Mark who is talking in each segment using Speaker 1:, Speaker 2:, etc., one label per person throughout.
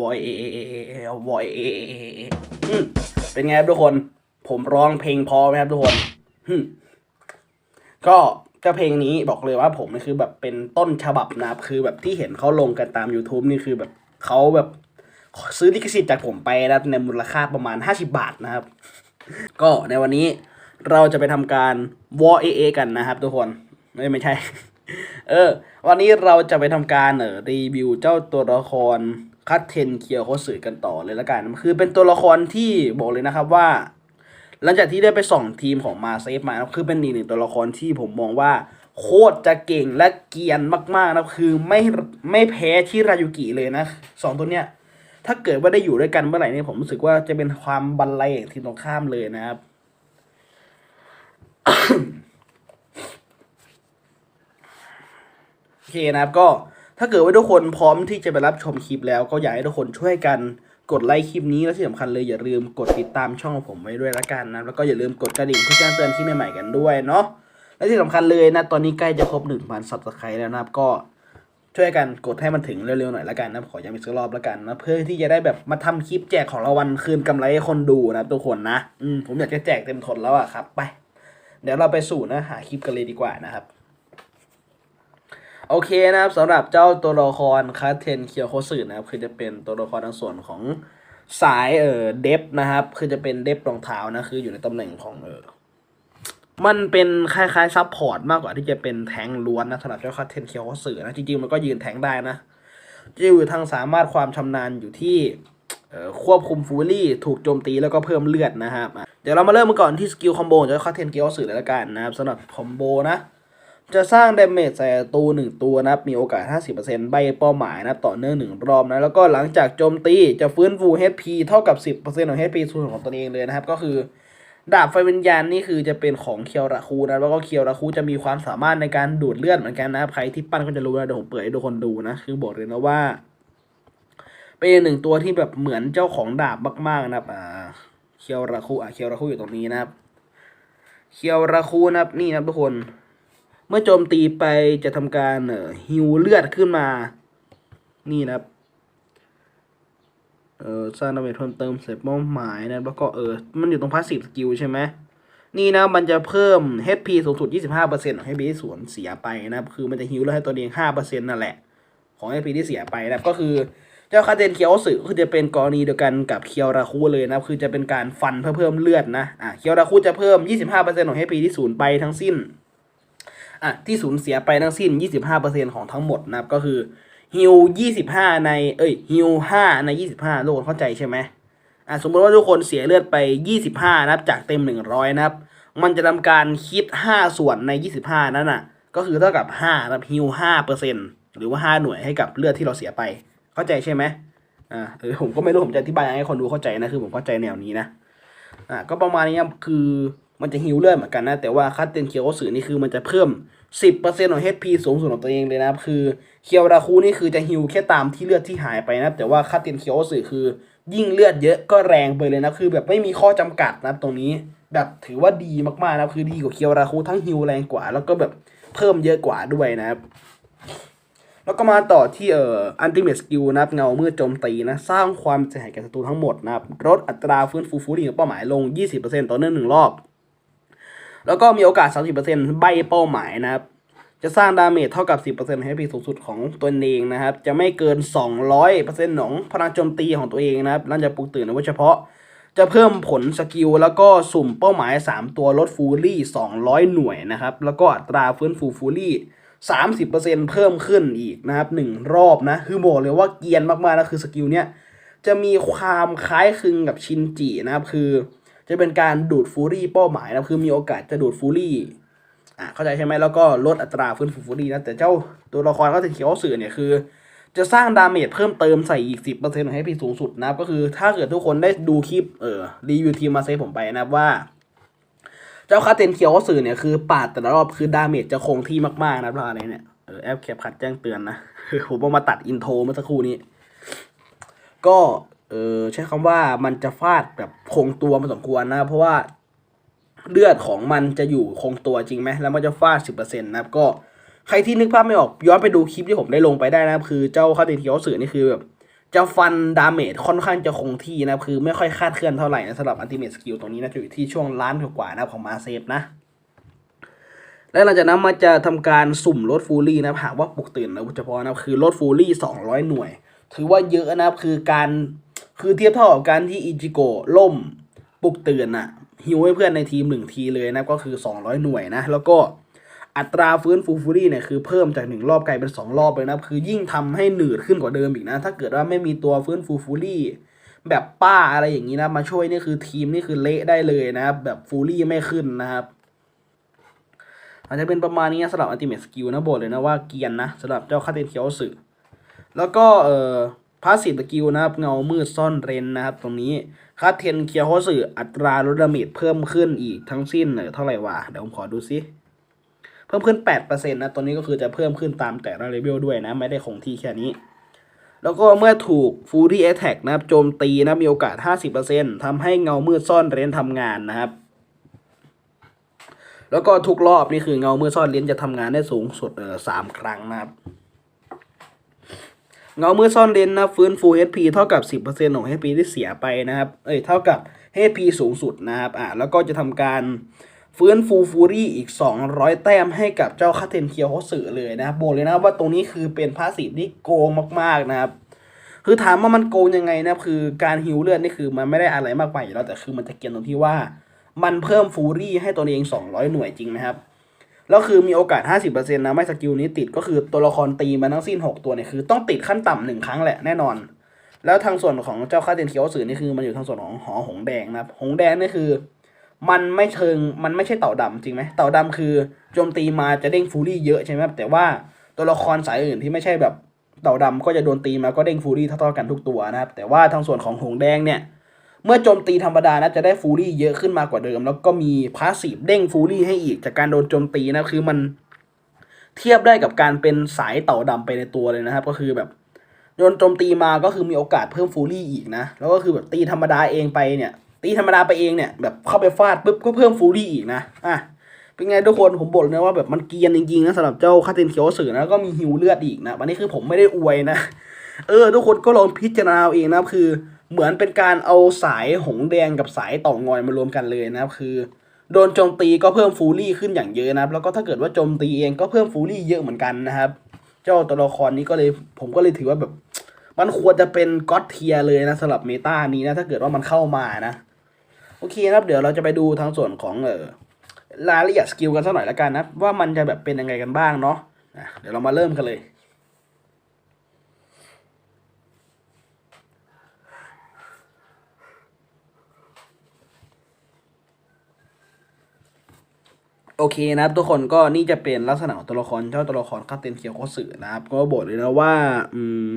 Speaker 1: วอยเอเอเอเอเอวอยเอเอเอเอเป็นไงครับทุกคน ผมร้องเพลงพอไหมครับทุกคนอืมก็เจ้าเพลงนี้บอกเลยว่าผมนี่คือแบบเป็นต้นฉบับนะครับ คือแบบที่เห็นเขาลงกันตาม YouTube นี่คือแบบเขาแบบซื้อลิขสิทธิ์จากผมไปนะในมูลค่าประมาณ 50 บาทนะครับ ก็ในวันนี้เราจะไปทำการวอเอเอกันนะครับทุกคน ไม่ไม่ใช่ เออ วันนี้เราจะไปทำการเออรีวิวเจ้าตัวละครคัตเทนเคียวโคสึกันต่อเลยละกัน คือเป็นตัวละครที่บอกเลยนะครับว่า หลังจากที่ได้ไปส่องทีมของมาเซฟมานะคือเป็นอีกหนึ่งตัวละครที่ผมมองว่า โคตรจะเก่งและเกียนมากๆนะคือไม่ไม่แพ้ที่รายุกิเลยนะสองตัวเนี้ยถ้าเกิดว่าได้อยู่ด้วยกันเมื่อไหร่เนี่ยผมรู้สึกว่าจะเป็นความบันไลงทีมตรงข้ามเลยนะครับ โอ เคนะครับก็ถ้าเกิดว่าทุกคนพร้อมที่จะไปรับชมคลิปแล้วก็อยากให้ทุกคนช่วยกันกดไลค์คลิปนี้และที่สำคัญเลยอย่าลืมกดติดตามช่องของผมไว้ด้วยละกันนะแล้วก็อย่าลืมกดกระดิ่งเพื่อแจ้งเตือนคลิปใหม่ๆกันด้วยเนาะและที่สำคัญเลยนะตอนนี้ใกล้จะครบหนึ่งพันซับสไครต์แล้วนะครับก็ช่วยกันกดให้มันถึงเร็วๆหน่อยละกันนะขอย้ำอีกสักรอบละกันนะเพื่อที่จะได้แบบมาทำคลิปแจกของรางวัลคืนกำไรให้คนดูนะทุกคนนะอืมผมอยากจะแจกเต็มทนแล้วอะครับ ไป เดี๋ยวเราไปสู่นื้อหาคลิปกันเลยดีกว่านะครับ โอเคนะครับสำหรับเจ้าตัวละครคาเทนเคียวโคสึนะครับคือจะเป็นตัวละครทางส่วนของสายเอ่อเดฟนะครับคือจะเป็นเดฟรองเท้านะคืออยู่ในตำแหน่งของเออมันเป็นคล้ายๆซับพอร์ตมากกว่าที่จะเป็นแทงล้วนนะสำหรับเจ้าคาเทนเคียวโคสึนะจริงๆมันก็ยืนแทงได้นะจะอยู่ทางสามารถความชำนาญอยู่ที่เอ่อควบคุมฟูลี่ถูกโจมตีแล้วก็เพิ่มเลือดนะครับ เดี๋ยวเรามาเริ่มกันก่อนที่สกิลคอมโบจะเข้าเทนเกียวสื่อเลยละกันนะครับสำหรับคอมโบนะ จะสร้างเดเมจใส่ตัวหนึ่งตัวนะครับ มีโอกาส 50%ใบเป้าหมายนะครับต่อเนื่องหนึ่งรอบนะ แล้วก็หลังจากโจมตีจะฟื้นฟู HP เท่ากับ 10%ของ HP ส่วนของตัวเองเลยนะครับ ก็คือ ดาบไฟวิญญาณนี่คือจะเป็นของเคียวราคูนะ แล้วก็เคียวราคูจะมีความสามารถในการดูดเลือดเหมือนกันนะครับ ใครที่ปั้นก็จะรู้นะเดี๋ยวผมเปิดให้ทุกคนดูนะ คือบอกเลยนะว่า เป็นหนึ่งตัวที่แบบเหมือนเจ้าของดาบมากๆนะครับอ่าเคียวราคูอะเคียวราคูอยู่ตรงนี้นะครับ เคียวราคูนะครับนี่นะทุกคน มื่อโจมตีไปจะทำการฮิวเลือดขึ้นมา นี่นะครับเออสร้างดาเมจเพิ่มเติมเสร็จเป้าหมายนะแล้วก็เออมันอยู่ตรงพาสซีฟสกิลใช่ไหมนี่นะมันจะเพิ่ม HP สูงสุด 25%ของ HP ที่สวนเสียไปนะครับ คือมันจะฮิวเลือดให้ตัวเอง 5%นั่นแหละ ของ HP ที่เสียไปนะครับ ก็คือเจ้าคาเทนเคียวสึคือจะเป็นกรณีเดียวกันกับเคียวราคูเลยนะครับ คือจะเป็นการฟันเพื่อเพิ่มเลือดนะ อะเคียวราคูจะเพิ่ม 25%ของ HP ที่สูญไปทั้งสิ้น อะที่สูญเสียไปทั้งสิ้น 25%ของทั้งหมดนะครับ ก็คือฮิว25 ใน เอ้ยฮิว5ใน 25ทุกคนเข้าใจใช่ไหมอะสมมติว่าทุกคนเสียเลือดไป 25 นะครับ จากเต็ม 100 นะครับ มันจะทำการคิด 5 ส่วนใน 25 นั้นน่ะ ก็คือเท่ากับ5นะครับฮิว5%หรือว่า 5 หน่วยให้กับเลือดที่เราเสียไป เข้าใจใช่ไหมอ่าเออผมก็ไม่รู้ผมจะอธิบายยังไงให้คนดูเข้าใจนะ คือผมเข้าใจแนวนี้นะ อ่าก็ประมาณนี้ครับคือ มันจะฮิวเลือดเหมือนกันนะ แต่ว่าคัตเตนเคียวสื่อนี่คือมันจะเพิ่ม 10%ของ HP สูงสุดของตัวเองเลยนะครับ คือเคียวราคูนี่คือจะฮิวแค่ตามที่เลือดที่หายไปนะแต่ว่าคัตเตนเคียวสื่อคือ ยิ่งเลือดเยอะก็แรงไปเลยนะคือ แบบไม่มีข้อจำกัดนะตรงนี้ แบบถือว่าดีมากๆนะคือดีกว่าเคียวราคูทั้งฮิวแรงกว่า แล้วก็แบบเพิ่มเยอะกว่าด้วยนะครับแล้วก็มาต่อที่เอ่ออันติเมตสกิลนะครับเงาเมื่อโจมตีนะ สร้างความเสียหายแก่ศัตรูทั้งหมดนะครับลดอัตราฟื้นฟูฟูรี่ของเป้าหมายลง 20%ต่อเนื่องหนึ่งรอบ แล้วก็มีโอกาส 30%ใบเป้าหมายนะครับ จะสร้างดาเมจเท่ากับ 10%ให้พีสูงสุดของตัวเองนะครับ จะไม่เกิน 200%ของพลังโจมตีของตัวเองนะครับหลังจากปลุกตื่นนะว่าเฉพาะ จะเพิ่มผลสกิลแล้วก็สุ่มเป้าหมาย 3 ตัวลดฟูรี่ 200 หน่วยนะครับ แล้วก็อัตราฟื้นฟูฟูรี่30%เพิ่มขึ้นอีกนะครับหนึ่งรอบนะ คือบอกเลยว่าเกียนมากๆนะคือสกิลเนี้ยจะมีความคล้ายคลึงกับชินจินะครับ คือ จะเป็นการดูดฟูรี่เป้าหมายนะคือมีโอกาสจะดูดฟูรี่อะเข้าใจใช่ไหมแล้วก็ลดอัตราฟื้นฟูฟูรี่นะแต่เจ้าตัวละครเขาจะเขียวสื่อเนี่ยคือ จะสร้างดาเมจเพิ่มเติมใส่อีก 10%ของให้พี่สูงสุดนะก็คือถ้าเกิดทุกคนได้ดูคลิปเออรีวิวทีมมาเซฟผมไปนะว่าเจ้าคาเทนเคียวสื่อเนี่ยคือปาดแต่ละรอบคือดาเมจจะคงที่มากๆนะครับอะไรเนี่ยเออแอปแคปคัดแจ้งเตือนนะผมเอามาตัดอินโทรเมื่อสักครู่นี้ ก็ เออใช้คำว่ามันจะฟาดแบบคงตัวมาสมควรนะ เพราะว่าเลือดของมันจะอยู่คงตัวจริงไหมแล้วมันจะฟาด10%นะครับก็ใครที่นึกภาพไม่ออกย้อนไปดูคลิปที่ผมได้ลงไปได้นะครับคือเจ้าคาเดนเคียวสื่อนี่คือแบบจะฟันดาเมจค่อนข้างจะคงที่นะคือไม่ค่อยคาดเคลื่อนเท่าไหร่นะสำหรับอันติเม e สกิลตรงนี้นะจะอยู่ที่ช่วงล้านกว่านะของมาเซฟนะ และหลังจากนั้นมาจะทำการสุ่มลดฟูลี่นะหากว่าปลุกตื่นนะเฉพาะนะคือลดฟูลี่200 หน่วย ถือว่าเยอะนะคือการ คือเทียบเท่ากับการที่อิจิโกะล่มปลุกตื่นอะฮิวให้เพื่อนในทีมหนึ่งทีเลยนะก็คือ 200 หน่วยนะ แล้วก็อัตราฟื้นฟูฟูลี่เนี่ยคือเพิ่มจากหนึ่งรอบกลายเป็นสองรอบเลยนะ คือยิ่งทำให้หนืดขึ้นกว่าเดิมอีกนะ ถ้าเกิดว่าไม่มีตัวฟื้นฟูฟูลี่แบบป้าอะไรอย่างนี้นะ มาช่วยนี่คือทีมนี่คือเละได้เลยนะครับ แบบฟูลี่ไม่ขึ้นนะครับอาจจะเป็นประมาณนี้สำหรับอัลติเม e สกิลนะบอกเลยนะว่าเกียนนะสำหรับเจ้าคาเตนเคียวสึแล้วก็เออ พาสซีฟสกิลนะครับเงามืดซ่อนเร้นนะครับ ตรงนี้คาเทนเคียวสึอัตราลดดาเมจเพิ่มขึ้นอีกทั้งสิ้นเออเท่าไหร่วะเดี๋ยวผมขอดูซิเพิ่มขึ้น 8%นะตัวนี้ก็คือจะเพิ่มขึ้นตามแต่ละเลเวลด้วยนะ ไม่ได้คงที่แค่นี้ แล้วก็เมื่อถูกฟูรี่แอทแทกนะครับโจมตีนะมีโอกาส 50%ทำให้เงามืดซ่อนเร้นทำงานนะครับ แล้วก็ทุกรอบนี่คือเงามือซ่อนเลนจะทำงานได้สูงสุดเออสามครั้งนะครับ เงามือซ่อนเลนนะฟื้นฟู HP เท่ากับ 10%ของ HP ที่เสียไปนะครับ เอ้ยเท่ากับ HP สูงสุดนะครับ อะแล้วก็จะทำการฟื้นฟูฟูรี่อีก 200 แต้มให้กับเจ้าคาเทนเคียวโฮสึเลยนะครับบอกเลยนะว่าตรงนี้คือเป็นพาสซีฟที่โกงมากๆนะครับ คือถามว่ามันโกงยังไงนะคือการฮิวเลือดนี่คือมันไม่ได้อะไรมากไปอยู่แล้วแต่คือมันจะเกียนตรงที่ว่า มันเพิ่มฟูรี่ให้ตัวเอง 200 หน่วยจริงไหมครับ แล้วคือมีโอกาส 50%นะไม่สกิลนี้ติดก็คือตัวละครตีมาทั้งสิ้น 6 ตัวเนี่ยคือต้องติดขั้นต่ำหนึ่งครั้งแหละแน่นอน แล้วทางส่วนของเจ้าคาเทนเคียวสื่อนี่คือมันอยู่ทางส่วนของหอหงแดงนะครับหงแดงนี่คือ มันไม่เชิงมันไม่ใช่เต่าดำจริงไหมเต่าดำคือโจมตีมาจะเด้งฟูรี่เยอะใช่ไหมแต่ว่าตัวละครสายอื่นที่ไม่ใช่แบบเต่าดำก็จะโดนตีมาก็เด้งฟูรี่เท่าๆกันทุกตัวนะครับแต่ว่าทางส่วนของหงแดงเนี่ย เมื่อโจมตีธรรมดานะจะได้ฟูรี่เยอะขึ้นมากกว่าเดิม แล้วก็มีพาสซีฟเด้งฟูรี่ให้อีกจากการโดนโจมตีนะคือมันเทียบได้กับการเป็นสายเต่าดำไปในตัวเลยนะครับ ก็คือแบบโดนโจมตีมาก็คือมีโอกาสเพิ่มฟูรี่อีกนะ แล้วก็คือแบบตีธรรมดาเองไปเนี่ย ตีธรรมดาไปเองเนี่ยแบบเข้าไปฟาดปุ๊บก็เพิ่มฟูรี่อีกนะอะเป็นไงทุกคนผมบอกเลยว่าแบบมันเกียนจริงๆนะสำหรับเจ้าคาเทนเคียวสื่อนะแล้วก็มีฮิวเลือดอีกนะวันนี้คือผมไม่ได้อวยนะ เออ ทุกคนก็ลองพิจารณาเอาเองนะคือ เหมือนเป็นการเอาสายหงแดงกับสายต่องอยมารวมกันเลยนะครับ คือโดนโจมตีก็เพิ่มฟูรี่ขึ้นอย่างเยอะนะครับ แล้วก็ถ้าเกิดว่าโจมตีเองก็เพิ่มฟูรี่เยอะเหมือนกันนะครับ เจ้าตัวละครนี้ก็เลยผมก็เลยถือว่าแบบ มันควรจะเป็นก็อดเทียเลยนะสำหรับเมตานี้นะถ้าเกิดว่ามันเข้ามานะโอเคนะครับเดี๋ยวเราจะไปดูทางส่วนของเออรายละเอียดสกิลกันสักหน่อยละกันนะว่ามันจะแบบเป็นยังไงกันบ้างเนาะเดี๋ยวเรามาเริ่มกันเลย โอเคนะครับทุกคนก็นี่จะเป็นลักษณะของตัวละครเจ้าตัวละครคาเตนเคียวโคสึนะครับ ก็บอกเลยนะว่า อืม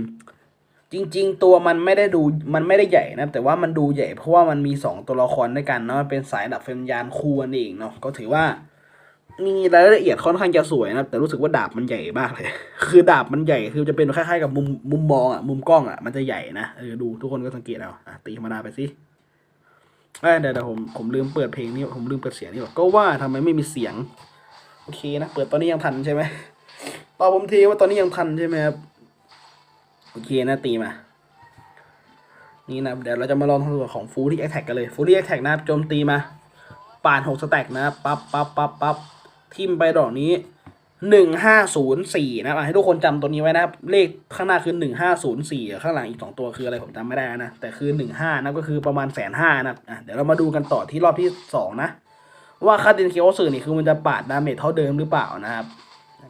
Speaker 1: จริง ๆ ตัวมันไม่ได้ดูมันไม่ได้ใหญ่นะแต่ว่ามันดูใหญ่เพราะว่ามันมีสองตัวละครด้วยกันเนาะเป็นสายดับเฟรมยานคู่นั่นเองเนาะก็ถือว่า มีรายละเอียดค่อนข้างจะสวยนะแต่รู้สึกว่าดาบมันใหญ่มากเลย คือดาบมันใหญ่คือจะเป็นคล้ายๆกับมุมมุมมองอะมุมกล้องอะมันจะใหญ่นะเออดูทุกคนก็สังเกตเอาอะตีธรรมดาไปสิ เอ้ยเดี๋ยวเดี๋ยวผมผมลืมเปิดเพลงนี่ผมลืมเปิดเสียงนี่หรอกก็ว่าทำไมไม่มีเสียง โอเคนะเปิดตอนนี้ยังทันใช่ไหมตอบผมทีว่าตอนนี้ยังทันใช่ไหมครับโอเคนะตีมา นี่นะเดี๋ยวเราจะมาลองทางส่วของฟูรี่แอคแท็กกันเลยฟูรี่แอคแท็กนะครับโจมตีมาป่านหกสแต็กนะครับปั๊บปั๊บปั๊บปั๊บทิมไปดอกนี้ หนึ่งห้าศูนย์สี่นะครับให้ทุกคนจำตัวนี้ไว้นะครับ เลขข้างหน้าคือหนึ่งห้าศูนย์สี่ข้างหลังอีกสองตัวคืออะไรผมจำไม่ได้นะ แต่คือหนึ่งห้านะก็คือประมาณแสนห้านะอะเดี๋ยวเรามาดูกันต่อที่รอบที่สองนะ ว่าคาเดนเคียวสื่อนี่คือมันจะปาดดาเมจเท่าเดิมหรือเปล่านะครับ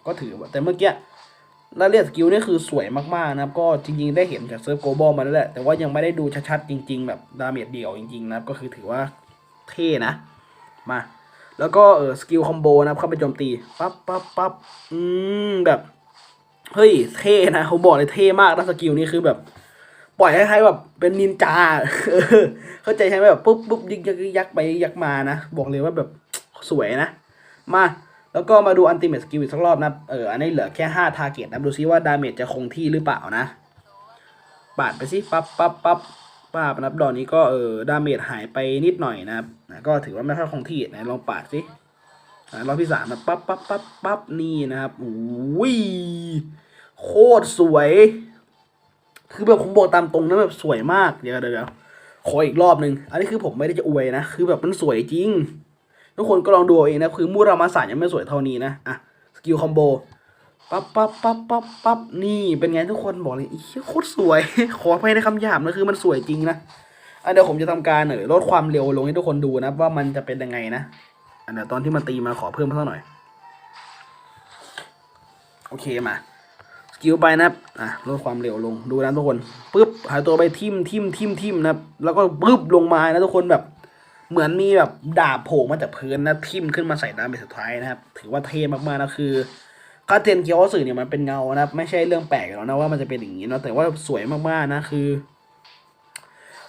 Speaker 1: ก็ถือแต่เมื่อกี้รายละเอียดสกิลนี่คือสวยมากๆนะครับ ก็จริงๆได้เห็นจากเซิร์ฟโกลบอลมาแล้วแหละแต่ว่ายังไม่ได้ดูชัดๆจริง ๆ แบบดาเมจเดี่ยวจริงๆนะครับก็คือถือว่าเท่นะมา แล้วก็เออสกิลคอมโบนะครับเข้าไปโจมตีปั๊บปั๊บปั๊บอืมแบบเฮ้ยเท่นะเขาบอกเลยเท่มากนะสกิลนี้คือแบบ ปล่อยให้ใครแบบเป็นนินจาเข้าใจใช่ไหมแบบปุ๊บปุ๊บยิกยักยักไปยักมานะบอกเลยว่าแบบสวยนะ มาแล้วก็มาดูอันติเม e สกิลอีกสักรอบนะเอออันนี้เหลือแค่ห้าทาร์เก็ตนะดูซิว่าดาเมจจะคงที่หรือเปล่านะ ปาดไปสิปั๊บปั๊บปั๊บ ป้าบนะครับดอกนี้ก็เออดาเมจหายไปนิดหน่อยนะครับนะก็ถือว่าไม่ค่อยคงที่ไหนลองปาดสิอ่ารอบที่สามนะปั๊บปั๊บปั๊บปั๊บนี่นะครับโอ้ยโคตรสวย คือแบบผมบอกตามตรงนะแบบสวยมากเดี๋ยวเดี๋ยวเดี๋ยวขออีกรอบหนึ่งอันนี้คือผมไม่ได้จะอวยนะ คือแบบมันสวยจริง ทุกคนก็ลองดูเอาเองนะ คือมูรามาสานยังไม่สวยเท่านี้นะ อะ สกิลคอมโบ ปั๊บปั๊บปั๊บปั๊บปั๊บนี่เป็นไงทุกคนบอกเลยอีโคตรสวย ขอไปในคำหยาบนะคือมันสวยจริงนะอันเดี๋ยวผมจะทำการเออลดความเร็วลงให้ทุกคนดูนะ ว่ามันจะเป็นยังไงนะอันเดี๋ยวตอนที่มันตีมาขอเพิ่มเท่าหน่อย โอเคมาสกิลไปนะอะลดความเร็วลงดูนะทุกคนปึ๊บหายตัวไปทิมทิมทิมทิมนะแล้วก็ปึ๊บลงมานะทุกคนแบบ เหมือนมีแบบดาบโผล่มาจากพื้นนะทิมขึ้นมาใส่ดาเมจสุดท้ายนะครับ ถือว่าเท่มากๆนะคือ คาเทนเคียวสื่อเนี่ยมันเป็นเงานะครับไม่ใช่เรื่องแปลกหรอกนะว่ามันจะเป็นอย่างนี้เนาะแต่ว่าสวยมากๆนะคือ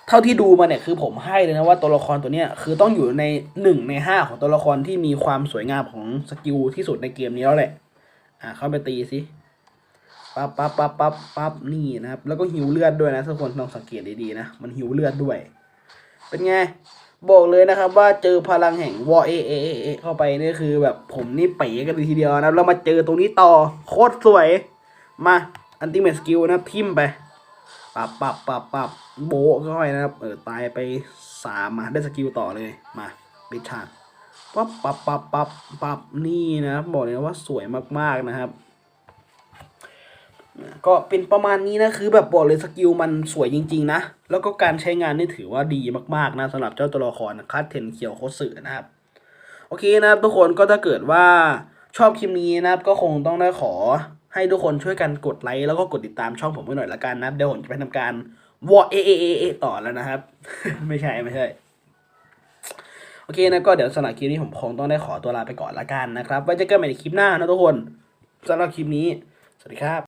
Speaker 1: เท่าที่ดูมาเนี่ยคือผมให้เลยนะว่าตัวละครตัวเนี้ยคือต้องอยู่ในหนึ่งในห้าของตัวละครที่มีความสวยงามของสกิลที่สุดในเกมนี้แล้วแหละ อะเข้าไปตีสิปั๊บปั๊บปั๊บปั๊บปั๊บนี่นะครับ แล้วก็หิวเลือดด้วยนะทุกคนลองสังเกตดีๆนะมันหิวเลือดด้วย เป็นไง บอกเลยนะครับว่าเจอพลังแห่งวอเอเอเอเอเข้าไปนี่คือแบบผมนี่เป๋กันเลยทีเดียวนะแล้วมาเจอตรงนี้ต่อโคตรสวย มาอันติเม e สกิลนะทิมไปปับปับปับปับโบะเข้าไปนะครับเออตายไปสามมาได้สกิลต่อเลยมาปิดฉากปั๊บปับปับปับปับนี่นะครับบอกเลยว่าสวยมากๆนะครับก็เป็นประมาณนี้นะคือแบบบอกเลยสกิลมันสวยจริง ๆ นะ แล้วก็การใช้งานนี่ถือว่าดีมากๆนะสำหรับเจ้าตัวละครคัตเทนเคียวโคสึนะครับ โอเคนะครับทุกคนก็ถ้าเกิดว่าชอบคลิปนี้นะครับ ก็คงต้องได้ขอให้ทุกคนช่วยกันกดไลค์แล้วก็กดติดตามช่องผมไว้หน่อยละกันนะเดี๋ยวผมจะไปทำการวอเอเอเอเอต่อแล้วนะครับ ไม่ใช่ไม่ใช่โอเคนะก็เดี๋ยวสำหรับคลิปนี้ผมคงต้องได้ขอตัวลาไปก่อนละกันนะครับ ไว้เจอกันใหม่ในคลิปหน้านะทุกคนสำหรับคลิปนี้ สวัสดีครับ